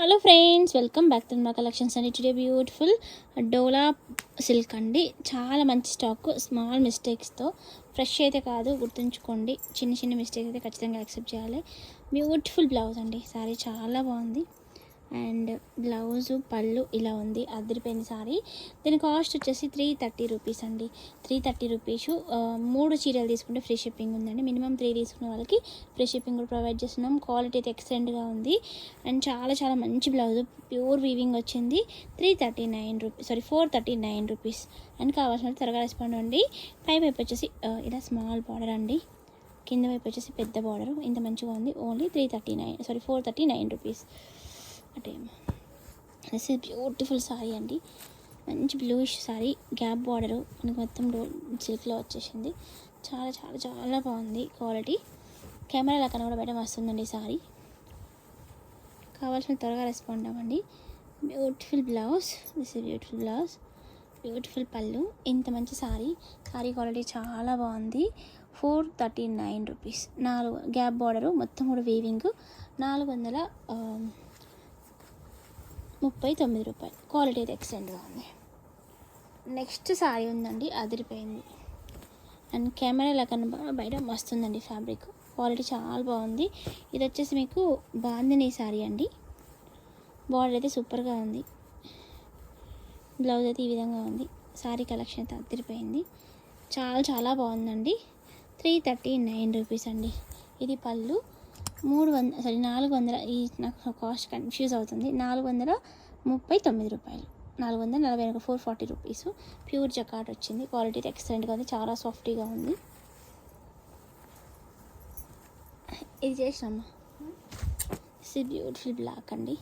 Hello friends welcome back to మా collections అండి today beautiful Dola silk అండి. చాలా మంచి స్టాక్ స్మాల్ మిస్టేక్స్తో ఫ్రెష్ అయితే కాదు గుర్తుంచుకోండి. చిన్న చిన్న మిస్టేక్స్ అయితే ఖచ్చితంగా యాక్సెప్ట్ చేయాలి. బ్యూటిఫుల్ బ్లౌజ్ అండి. సారీ చాలా బాగుంది. అండ్ బ్లౌజు పళ్ళు ఇలా ఉంది. అదిరిపోయిన సారీ. దీని కాస్ట్ వచ్చేసి త్రీ థర్టీ రూపీస్ అండి. త్రీ థర్టీ రూపీస్ మూడు చీరలు తీసుకుంటే ఫ్రీ షిప్పింగ్ ఉందండి. మినిమం త్రీ తీసుకున్న వాళ్ళకి ఫ్రీ షిప్పింగ్ కూడా ప్రొవైడ్ చేస్తున్నాం. క్వాలిటీ అయితే ఎక్సలెంట్గా ఉంది. అండ్ చాలా చాలా మంచి బ్లౌజ్. ప్యూర్ వీవింగ్ వచ్చింది. Three thirty nine rupees sorry four thirty nine rupees and కావాల్సిన త్వరగా రెస్పాండ్ అండి పై వైపు వచ్చేసి ఇలా స్మాల్ బార్డర్ అండి. కింద వైపు వచ్చేసి పెద్ద బార్డర్ ఇంత మంచిగా ఉంది. Only three thirty nine sorry four thirty nine rupees అంటే దిస్ ఇస్ బ్యూటిఫుల్ సారీ అండి. మంచి బ్లూష్ సారీ గ్యాప్ బార్డరు మనకి మొత్తం డో సిల్క్లో వచ్చేసింది. చాలా చాలా చాలా బాగుంది క్వాలిటీ కెమెరా లెక్కన కూడా బయట వస్తుందండి సారీ కావాల్సిన త్వరగా రెస్పాండ్ అవ్వండి. Beautiful blouse this is beautiful blouse beautiful pallu ఇంత మంచి సారీ సారీ క్వాలిటీ చాలా బాగుంది. ఫోర్ థర్టీ నైన్ రూపీస్ నాలుగు గ్యాప్ బార్డరు మొత్తం కూడా వీవింగ్ నాలుగు వందల ముప్పై తొమ్మిది రూపాయలు. క్వాలిటీ అయితే ఎక్సలెంట్గా ఉంది. నెక్స్ట్ సారీ ఉందండి అదిరిపోయింది. అండ్ కెమెరాలో కన్నా బయట మస్తుందండి ఫ్యాబ్రిక్ క్వాలిటీ చాలా బాగుంది. ఇది వచ్చేసి మీకు బాందిని సారీ అండి. బార్డర్ అయితే సూపర్గా ఉంది. బ్లౌజ్ అయితే ఈ విధంగా ఉంది. సారీ కలెక్షన్ అయితే అదిరిపోయింది. చాలా చాలా బాగుందండి. త్రీ థర్టీ నైన్ రూపీస్ అండి. ఇది పళ్ళు. మూడు వంద సారీ నాలుగు వందల ఈ నాకు కాస్ట్ కన్ఫ్యూజ్ అవుతుంది. నాలుగు వందల ముప్పై తొమ్మిది రూపాయలు. నాలుగు వందల నలభై ఒక ఫోర్ ఫార్టీ రూపీస్ ప్యూర్ జకాట్ వచ్చింది. క్వాలిటీ అయితే ఎక్సలెంట్గా ఉంది. చాలా సాఫ్టీగా ఉంది. ఇది చేసినమ్మా. ఇది బ్యూటిఫుల్ బ్లాక్ అండి.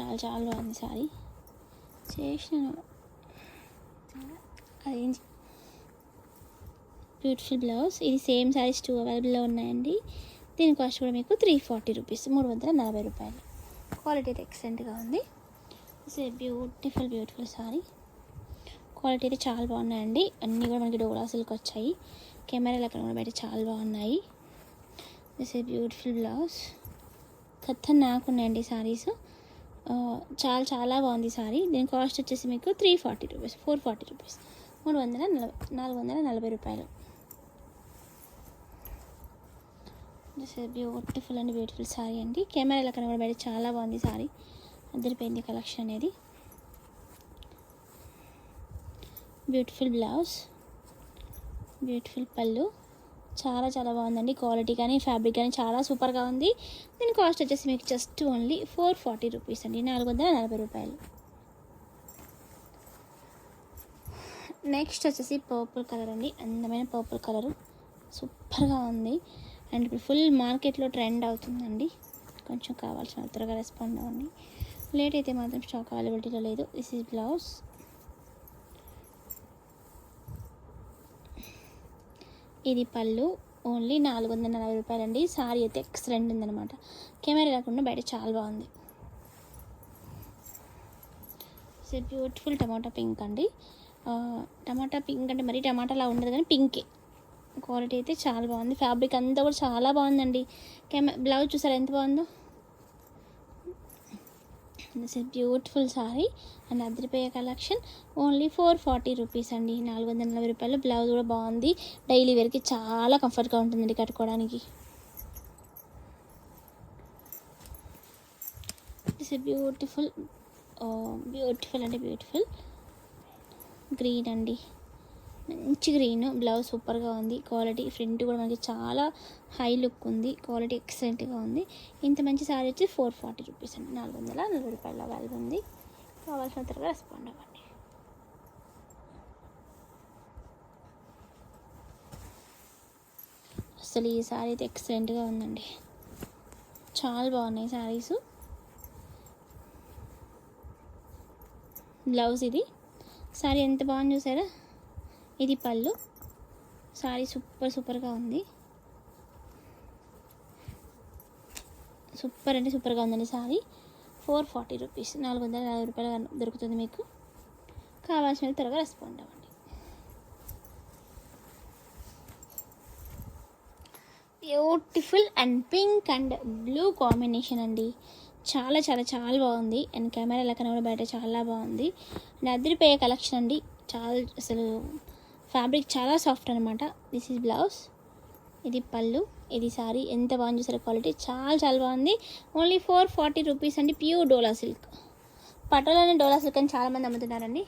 చాలా చాలా బాగుంది సారీ. చేసినాను. అదేంటి బ్యూటిఫుల్ బ్లౌజ్ ఇది సేమ్ సారీస్ టూ అవైలబుల్లో ఉన్నాయండి. దీని కాస్ట్ కూడా మీకు త్రీ ఫార్టీ రూపీస్ మూడు వందల నలభై రూపాయలు. క్వాలిటీ అయితే ఎక్సలెంట్గా ఉంది. It's a beautiful beautiful sari quality అయితే చాలా బాగున్నాయండి. అన్నీ కూడా మనకి డోలా సిల్క్ వచ్చాయి. కెమెరాలు అక్కడ కూడా బయట చాలా బాగున్నాయి. దిస్ ఏ బ్యూటిఫుల్ బ్లౌజ్ కొత్త నాకు ఉన్నాయండి సారీస్ చాలా చాలా బాగుంది సారీ దీని కాస్ట్ వచ్చేసి మీకు three forty rupees four forty rupees మూడు వందల నలభై నాలుగు వందల నలభై రూపాయలు. This beautiful and beautiful sari అండి. కెమెరాలో కనబడబడి చాలా బాగుంది సారీ. అద్దరిపోయింది కలెక్షన్ అనేది. బ్యూటిఫుల్ బ్లౌజ్ బ్యూటిఫుల్ పళ్ళు. చాలా చాలా బాగుందండి క్వాలిటీ కానీ ఫ్యాబ్రిక్ కానీ చాలా సూపర్గా ఉంది. దీని కాస్ట్ వచ్చేసి మీకు just only four forty rupees అండి. నాలుగు వందల నలభై రూపాయలు. నెక్స్ట్ వచ్చేసి పర్పుల్ కలర్ అండి. అందమైన పర్పుల్ కలరు. సూపర్గా ఉంది. అండ్ ఇప్పుడు ఫుల్ మార్కెట్లో ట్రెండ్ అవుతుందండి. కొంచెం కావాల్సిన త్వరగా రెస్పాండ్ అవ్వండి. లేట్ అయితే మాత్రం స్టాక్ అవైలబిలిటీలో లేదు. దిస్ ఈజ్ బ్లౌజ్ ఇది పళ్ళు. ఓన్లీ నాలుగు వందల నలభై రూపాయలండి. సారీ అయితే ఎక్సలెంట్ ఉందన్నమాట. కెమెరా లేకుండా బయట చాలా బాగుంది. బ్యూటిఫుల్ టమాటా పింక్ అండి. టమాటా పింక్ అంటే మరీ టమాటాలా ఉండదు కానీ పింకే. క్వాలిటీ అయితే చాలా బాగుంది. ఫ్యాబ్రిక్ అంతా కూడా చాలా బాగుందండి. కెమె బ్లౌజ్ చూసారా? ఎంత బాగుందో? This is beautiful sari and అదిరిపోయే collection only four forty rupees అండి. నాలుగు వందల నలభై రూపాయలు. బ్లౌజ్ కూడా బాగుంది. డైలీ వేర్కి చాలా కంఫర్ట్గా ఉంటుందండి కట్టుకోవడానికి. ఇట్స్ బ్యూటిఫుల్ బ్యూటిఫుల్ అంటే బ్యూటిఫుల్ గ్రీన్ అండి. మంచి గ్రీన్ బ్లౌజ్ సూపర్గా ఉంది. క్వాలిటీ ఫ్రంట్ కూడా మనకి చాలా హై లుక్ ఉంది. క్వాలిటీ ఎక్సలెంట్గా ఉంది. ఇంత మంచి శారీ వచ్చి ఫోర్ ఫార్టీ రూపీస్ అండి. నాలుగు వందల నలభై రూపాయల వాల్యూ ఉంది. కావాల్సిన త్వరగా రెస్పాండ్ అవ్వండి. అసలు ఈ శారీ అయితే ఎక్సలెంట్గా ఉందండి. చాలా బాగున్నాయి శారీస్. బ్లౌజ్ ఇది. సారీ ఎంత బాగుంది చూసారా? ఇది పళ్ళు. సారీ సూపర్ సూపర్గా ఉంది. సూపర్ అంటే సూపర్గా ఉందండి సారీ. ఫోర్ ఫార్టీ రూపీస్ నాలుగు వందల నలభై రూపాయలు దొరుకుతుంది మీకు. కావాల్సిన త్వరగా రెస్పాండ్ అవ్వండి. Beautiful and pink and blue combination అండి. చాలా చాలా చాలా బాగుంది. అండ్ కెమెరా లెక్కన కూడా బయట చాలా బాగుంది. అండ్ అదిరిపోయే కలెక్షన్ అండి. చాలా అసలు ఫ్యాబ్రిక్ చాలా సాఫ్ట్ అనమాట దిస్ ఈజ్ బ్లౌజ్ ఇది పళ్ళు. ఇది సారీ. ఎంత బాగుంది చూసారు క్వాలిటీ. చాలా చాలా బాగుంది. ఓన్లీ ఫోర్ ఫార్టీ రూపీస్ అండి. ప్యూర్ డోలా సిల్క్ పటోలానే డోలా సిల్క్ అని చాలామంది అమ్ముతున్నారండి.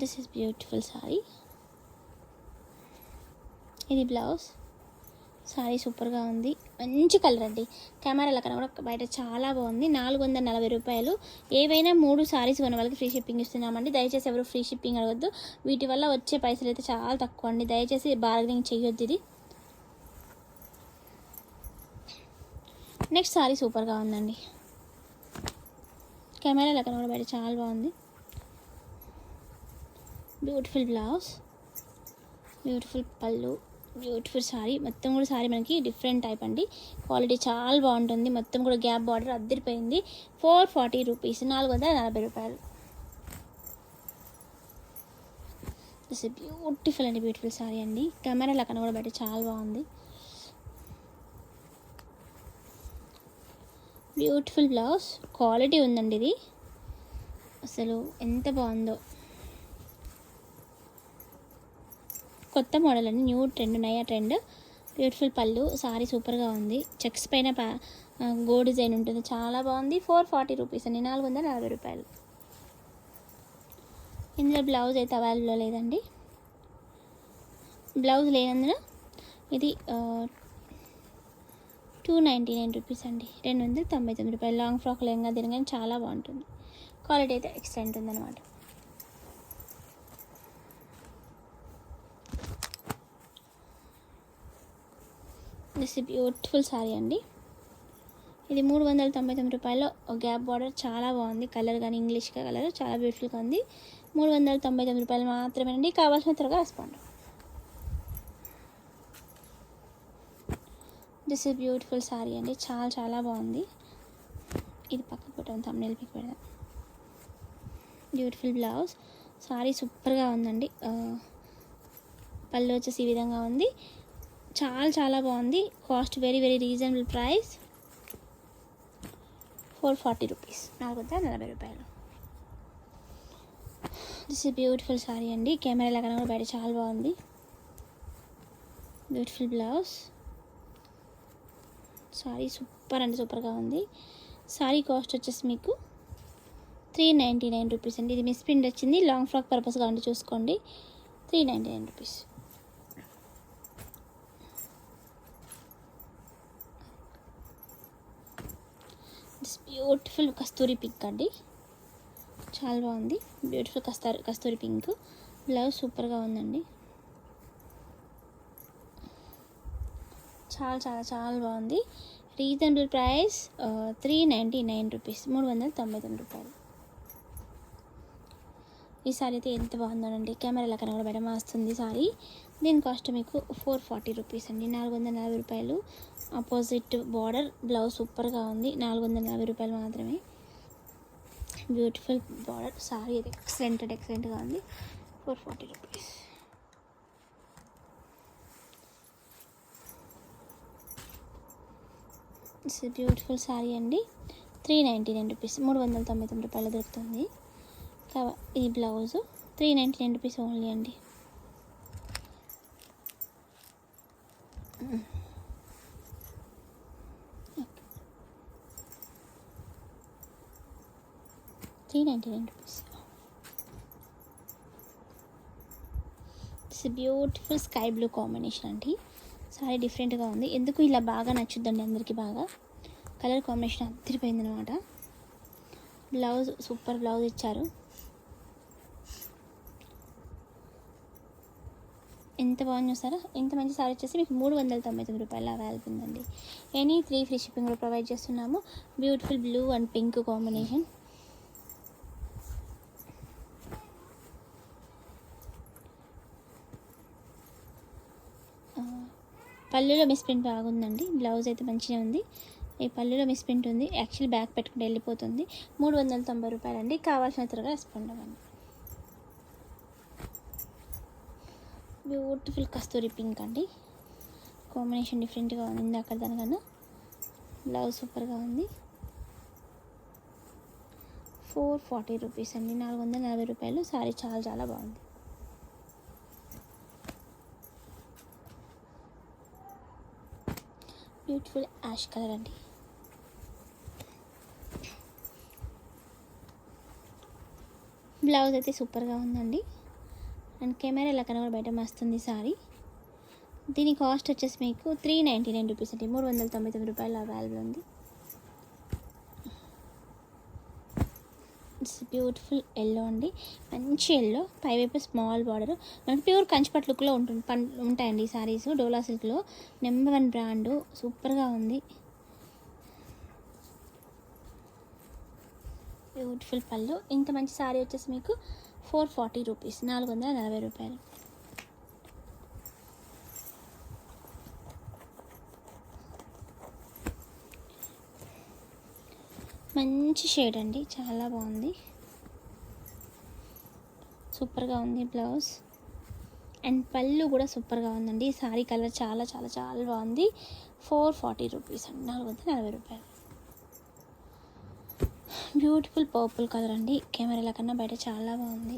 This is beautiful sari. ఇది బ్లౌజ్ సారీ సూపర్గా ఉంది. మంచి కలర్ అండి. కెమెరాల కన్నా కూడా బయట చాలా బాగుంది. నాలుగు వందల నలభై రూపాయలు. ఏవైనా మూడు సారీస్ కొన్న వాళ్ళకి ఫ్రీ షిప్పింగ్ ఇస్తున్నామండి. దయచేసి ఎవరు ఫ్రీ షిప్పింగ్ అడగద్దు. వీటి వల్ల వచ్చే పైసలు అయితే చాలా తక్కువ అండి. దయచేసి బార్గెనింగ్ చేయొద్దు ఇది. నెక్స్ట్ సారీ సూపర్గా ఉందండి. కెమెరాల కన్నా కూడా బయట చాలా బాగుంది. Beautiful blouse. Beautiful pallu. Beautiful sari. మొత్తం కూడా శారీ మనకి డిఫరెంట్ టైప్ అండి. క్వాలిటీ చాలా బాగుంటుంది. మొత్తం కూడా గ్యాప్ బార్డర్ అద్దరిపోయింది. Four forty rupees. నాలుగు వందల నలభై రూపాయలు. దిస్ బ్యూటిఫుల్ అండి. బ్యూటిఫుల్ సారీ అండి. కెమెరాలో లెక్కన కూడా బయట చాలా బాగుంది. బ్యూటిఫుల్ బ్లౌజ్ క్వాలిటీ ఉందండి ఇది. అసలు ఎంత బాగుందో. కొత్త మోడల్ అండి. న్యూ ట్రెండ్ నయా ట్రెండ్ బ్యూటిఫుల్ పళ్ళు సారీ సూపర్గా ఉంది. చెక్స్ పైన పా డిజైన్ ఉంటుంది. చాలా బాగుంది. ఫోర్ ఫార్టీ రూపీస్ అండి. నాలుగు వందల నలభై రూపాయలు. ఇందులో బ్లౌజ్ అయితే అవైలబుల్లో లేదండి. బ్లౌజ్ లేనందున ఇది టూ నైంటీ నైన్ రూపీస్ అండి. రెండు వందల తొంభై తొమ్మిది రూపాయలు. లాంగ్ ఫ్రాక్ లెంగా తిరగని చాలా బాగుంటుంది. క్వాలిటీ అయితే ఎక్సలెంట్ ఉందన్నమాట. దిస్ బ్యూటిఫుల్ సారీ అండి. ఇది మూడు వందల తొంభై తొమ్మిది రూపాయలు గ్యాప్ బార్డర్. చాలా బాగుంది. కలర్ కానీ ఇంగ్లీష్ కలర్ చాలా బ్యూటిఫుల్గా ఉంది. మూడు వందల తొంభై తొమ్మిది రూపాయలు మాత్రమేనండి. కావాల్సిన త్వరగా respond. This is beautiful sari అండి. చాలా చాలా బాగుంది. ఇది పక్కకు పెట్టాం తమ్నేల్ పిక్ పెడదాం. బ్యూటిఫుల్ బ్లౌజ్ సారీ సూపర్గా ఉందండి. పళ్ళు వచ్చేసి ఈ విధంగా ఉంది. చాలా చాలా బాగుంది. Cost very very reasonable price four forty rupees నాలుగు వందల నలభై రూపాయలు. దిస్ ఇస్ బ్యూటిఫుల్ సారీ అండి. కెమెరా లెక్కన కూడా బయట చాలా బాగుంది. బ్యూటిఫుల్ బ్లౌజ్ సారీ సూపర్ అండి సూపర్గా ఉంది. సారీ కాస్ట్ వచ్చేసి మీకు త్రీ నైంటీ నైన్ రూపీస్ అండి. ఇది మిస్ ప్రింట్ వచ్చింది. లాంగ్ ఫ్రాక్ పర్పస్గా ఉండి చూసుకోండి. Three ninety nine rupees this beautiful Kasturi pink అండి. చాలా బాగుంది. Beautiful Kasturi Kasturi pink blouse సూపర్గా ఉందండి. చాలా చాలా చాలా బాగుంది. Reasonable price three ninety nine rupees మూడు వందల తొంభై తొమ్మిది రూపాయలు. ఈ సారీ అయితే ఎంత బాగుందోనండి. కెమెరాల కన్నా కూడా బయట వస్తుంది సారీ. దీని కాస్ట్ మీకు ఫోర్ ఫార్టీ రూపీస్ అండి. నాలుగు వందల నలభై రూపాయలు. ఆపోజిట్ బార్డర్ బ్లౌజ్ సూపర్గా ఉంది. నాలుగు వందల నలభై రూపాయలు మాత్రమే. బ్యూటిఫుల్ బార్డర్ సారీ అయితే ఎక్సలెంట్ ఎక్సలెంట్గా ఉంది. Four forty rupees. It's beautiful sari అండి. Three ninety nine rupees. మూడు వందల తొంభై తొమ్మిది రూపాయలు దొరుకుతుంది. ఇది blouse three ninety nine rupees only అండి. Three ninety nine rupees. It's beautiful sky blue combination అండి. సారీ డిఫరెంట్గా ఉంది. ఎందుకు ఇలా బాగా నచ్చుద్దండి అందరికీ బాగా? కలర్ కాంబినేషన్ అద్దరిపోయింది అనమాట బ్లౌజ్ సూపర్ బ్లౌజ్ ఇచ్చారు. ఎంత బాగుంది చూసారా ఇంత మంచి సారీ వచ్చేసి మీకు మూడు వందల తొంభై తొమ్మిది రూపాయలు అవైలబుల్ ఉందండి ఎనీ త్రీ ఫ్రీ షిప్పింగ్ కూడా ప్రొవైడ్ చేస్తున్నాము. Beautiful blue and pink combination పళ్ళులో మిస్ప్రింట్ బాగుందండి. బ్లౌజ్ అయితే మంచిగా ఉంది. ఈ పళ్ళులో మిస్ప్రింట్ ఉంది. యాక్చువల్లీ బ్యాగ్ పెట్టుకుంటే వెళ్ళిపోతుంది. మూడు వందల తొంభై రూపాయలండి. కావాల్సిన త్వరగా రెస్పాండ్ అవ్వండి. బ్యూటిఫుల్ కస్తూరి పింక్ అండి. కాంబినేషన్ డిఫరెంట్గా ఉంది అక్కడ దానికన్నా బ్లౌజ్ సూపర్గా ఉంది. ఫోర్ ఫార్టీ రూపీస్ అండి. నాలుగు వందల నలభై రూపాయలు. సారీ చాలా చాలా బాగుంది. బ్యూటిఫుల్ యాష్ కలర్ అండి. బ్లౌజ్ అయితే సూపర్గా ఉందండి. అండ్ కెమెరా ఇలా కన్నా కూడా బయట వస్తుంది సారీ. దీని కాస్ట్ వచ్చేసి మీకు త్రీ నైంటీ నైన్ రూపీస్ అండి. మూడు వందల తొంభై తొమ్మిది రూపాయలు అవైలబుల్ ఉంది. ఇట్స్ బ్యూటిఫుల్ ఎల్లో అండి. మంచి ఎల్లో పైవైపు స్మాల్ బార్డర్ మనకి ప్యూర్ కంచిపట్ లుక్లో ఉంటుంది పన్ ఉంటాయండి ఈ సారీస్ డోలా సిల్క్లో నెంబర్ వన్ బ్రాండు సూపర్గా ఉంది. బ్యూటిఫుల్ పళ్ళు. ఇంత మంచి సారీ వచ్చేసి మీకు ఫోర్ ఫార్టీ రూపీస్ నాలుగు వందల నలభై రూపాయలు. మంచి షేడ్ అండి చాలా బాగుంది. సూపర్గా ఉంది బ్లౌజ్. అండ్ పళ్ళు కూడా సూపర్గా ఉందండి ఈ సారీ కలర్ చాలా చాలా చాలా బాగుంది. ఫోర్ ఫార్టీ రూపీస్ అండి నాలుగు వందల నలభై రూపాయలు. బ్యూటిఫుల్ పర్పుల్ కలర్ అండి. కెమెరాల కన్నా బయట చాలా బాగుంది.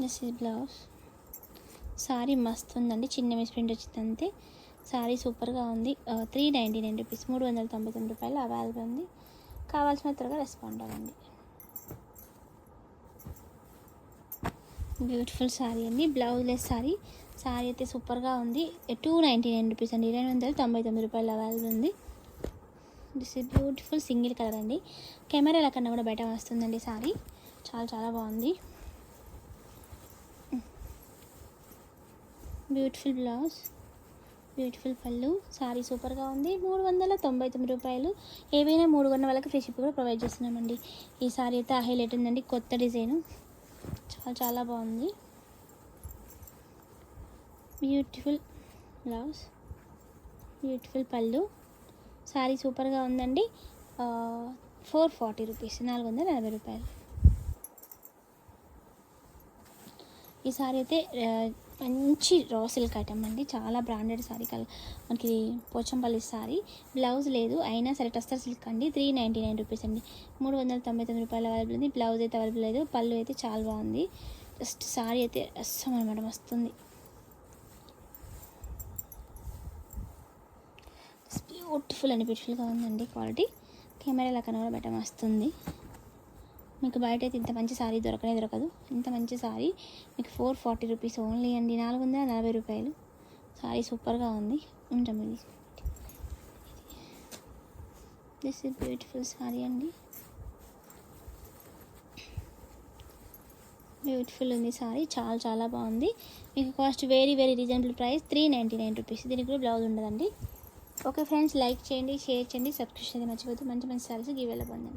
దిస్ ఈజ్ బ్లౌజ్ సారీ మస్తు ఉందండి. చిన్న మిస్ ప్రింట్ వచ్చింది అంతే. సారీ సూపర్గా ఉంది. త్రీ నైంటీ నైన్ రూపీస్ మూడు వందల తొంభై తొమ్మిది రూపాయలు అవైలబుల్ ఉంది. కావాల్సిన త్వరగా రెస్పాండ్ అవ్వండి. బ్యూటిఫుల్ సారీ అండి. బ్లౌజ్లెస్ శారీ శారీ అయితే సూపర్గా ఉంది. టూ నైంటీ నైన్ రూపీస్ అండి. రెండు వందల తొంభై తొమ్మిది రూపాయలు అవైలబుల్ ఉంది. This is beautiful single colour అండి. కెమెరాల కన్నా కూడా బయట వస్తుందండి సారీ. చాలా చాలా బాగుంది. Beautiful blouse beautiful pallu. Sari సూపర్గా ఉంది. మూడు వందల తొంభై తొమ్మిది రూపాయలు. ఏవైనా మూడు కొన్న వాళ్ళకి ఫ్రీ షిప్ కూడా ప్రొవైడ్ చేస్తున్నామండి. ఈ సారీ అయితే హైలైట్ ఉందండి. కొత్త డిజైన్ చాలా చాలా బాగుంది. బ్యూటిఫుల్ బ్లౌజ్ బ్యూటిఫుల్ పళ్ళు. శారీ సూపర్గా ఉందండి. ఫోర్ ఫార్టీ రూపీస్ నాలుగు వందల నలభై రూపాయలు. ఈ సారీ అయితే మంచి రా సిల్క్ ఐటమ్ అండి. చాలా బ్రాండెడ్ సారీ కల్ మనకి పోచంపల్లి సారీ బ్లౌజ్ లేదు అయినా సరే టస్టర్ సిల్క్ అండి. త్రీ నైంటీ నైన్ రూపీస్ అండి. మూడు వందల తొంభై తొమ్మిది రూపాయలు అవైలబుల్ ఉంది. బ్లౌజ్ అయితే అవైలబుల్ లేదు. పళ్ళు అయితే చాలా బాగుంది. జస్ట్ సారీ అయితే అస్సం అనమాట వస్తుంది బ్యూటిఫుల్ అండి బ్యూటిఫుల్గా ఉందండి క్వాలిటీ. కెమెరాలో కన్నా కూడా బెటర్ వస్తుంది. మీకు బయట అయితే ఇంత మంచి సారీ దొరకనే దొరకదు. ఇంత మంచి సారీ. మీకు ఫోర్ ఫార్టీ రూపీస్ ఓన్లీ అండి. నాలుగు వందల నలభై రూపాయలు. సారీ సూపర్గా ఉంది. ఉంటాం ఇది దిస్ ఇస్ బ్యూటిఫుల్ సారీ అండి. బ్యూటిఫుల్ ఉంది సారీ. చాలా చాలా బాగుంది. మీకు cost very very reasonable price three ninety nine rupees దీనికి కూడా బ్లౌజ్ ఉండదండి. ఓకే ఫ్రెండ్స్ లైక్ చేయండి షేర్ చేయండి సబ్స్క్రిప్షన్ మర్చిపోతే మంచి మంచి సారీస్ గివ్ పొందండి